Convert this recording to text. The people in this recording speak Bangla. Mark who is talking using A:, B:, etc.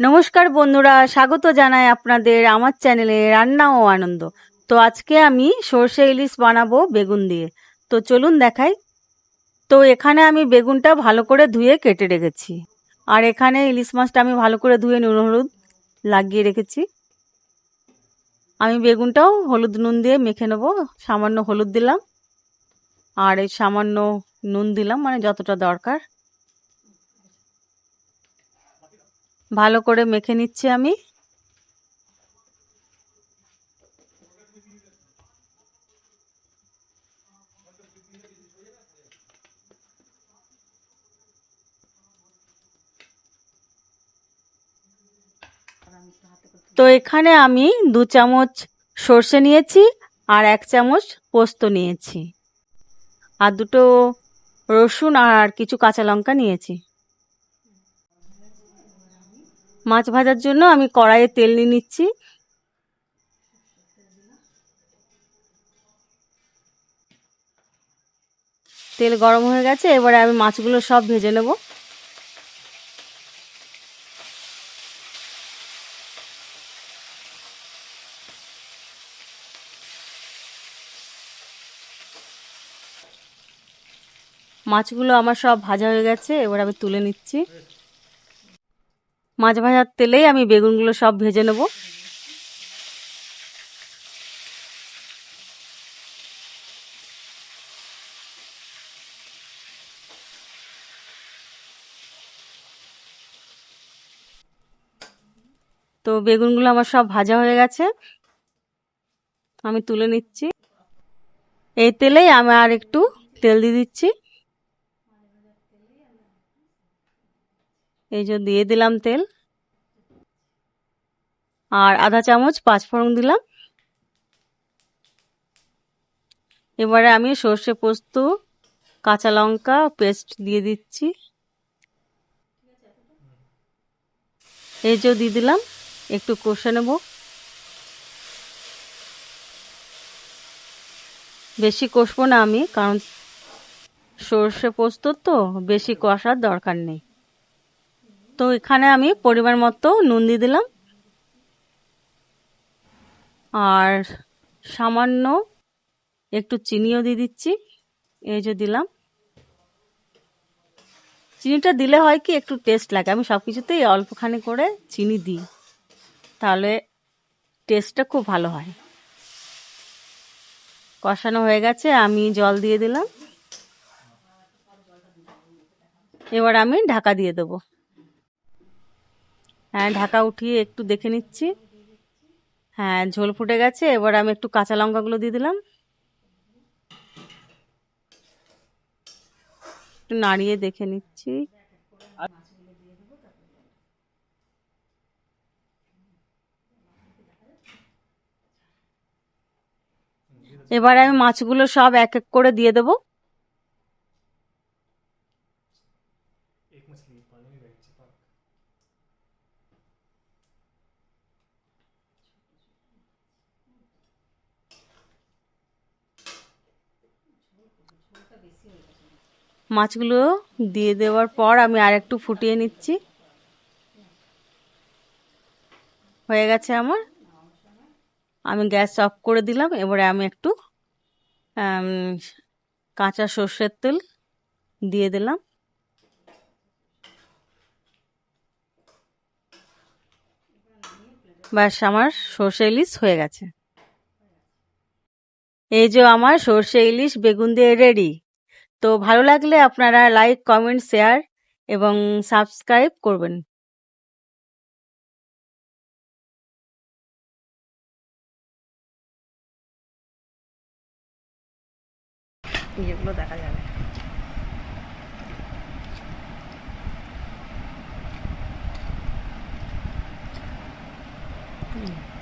A: নমস্কার বন্ধুরা, স্বাগত জানাই আপনাদের আমার চ্যানেলে রান্না ও আনন্দ। তো আজকে আমি সর্ষে ইলিশ বানাবো বেগুন দিয়ে। তো চলুন দেখাই। তো এখানে আমি বেগুনটা ভালো করে ধুয়ে কেটে রেখেছি। আর এখানে ইলিশ মাছটা আমি ভালো করে ধুয়ে নুন, হলুদ লাগিয়ে রেখেছি। আমি বেগুনটাও হলুদ নুন দিয়ে মেখে নেব। সামান্য হলুদ দিলাম। আর এই সামান্য নুন দিলাম মানে যতটা দরকার। ভালো করে মেখে নিচ্ছি আমি। তো এখানে আমি দু চামচ সর্ষে নিয়েছি আর এক চামচ পোস্ত নিয়েছি। আর দুটো রসুন আর কিছু কাঁচা লঙ্কা নিয়েছি। মাছ ভাজার জন্য আমি কড়াইয়ে তেল নিয়ে নিচ্ছি। তেল গরম হয়ে গেছে, এবারে আমি মাছগুলো সব ভেজে নেব। মাছগুলো আমার সব ভাজা হয়ে গেছে, এবার আমি তুলে নিচ্ছি। মাছ ভাজার তেলেই আমি বেগুনগুলো সব ভেজে নেব। তো বেগুনগুলো আমার সব ভাজা হয়ে গেছে। আমি তুলে নিচ্ছি। এই তেলেই আমি আর একটু তেল দিয়ে দিচ্ছি। এই যে দিয়ে দিলাম তেল। আর আধা চামচ পাঁচফোড়ন দিলাম। এবারে আমি সর্ষে পোস্ত, কাঁচা লঙ্কা পেস্ট দিয়ে দিচ্ছি। এই যে দিয়ে দিলাম, একটু কষে নেব। বেশি কষবো না আমি, কারণ সর্ষে পোস্ত তো বেশি কষার দরকার নেই। তো এখানে আমি পরিমাণ মতো নুন দিয়ে দিলাম। আর সামান্য একটু চিনিও দিয়ে দিচ্ছি, এই যে দিলাম। চিনিটা দিলে হয় কি, একটু টেস্ট লাগে। আমি সব কিছুতেই অল্পখানি করে চিনি দিই, তাহলে টেস্টটা খুব ভালো হয়। কষানো হয়ে গেছে, আমি জল দিয়ে দিলাম। এবার আমি ঢাকা দিয়ে দেবো। হ্যাঁ ঢাকা উঠিয়ে একটু দেখে নিচ্ছি। হ্যাঁ ঝোল ফুটে গেছে, এবার আমি একটু কাঁচা লঙ্কাগুলো দিয়ে দিলাম। একটু নাড়িয়ে দেখে নিচ্ছি। এবার আমি মাছগুলো সব এক এক করে দিয়ে দেবো। মাছগুলো দিয়ে দেওয়ার পর আমি আর একটু ফুটিয়ে নিচ্ছি। হয়ে গেছে আমার। আমি গ্যাস অফ করে দিলাম, এবারে আমি একটু কাঁচা সর্ষের তেল দিয়ে দিলাম। ব্যাস, আমার সর্ষে ইলিশ হয়ে গেছে। এই যে আমার সর্ষে ইলিশ বেগুন দিয়ে রেডি তো ভালো লাগলে আপনারা লাইক কমেন্ট শেয়ার এবং সাবস্ক্রাইব করবেন।
B: যেগুলো দেখা যাবে।
A: হুম।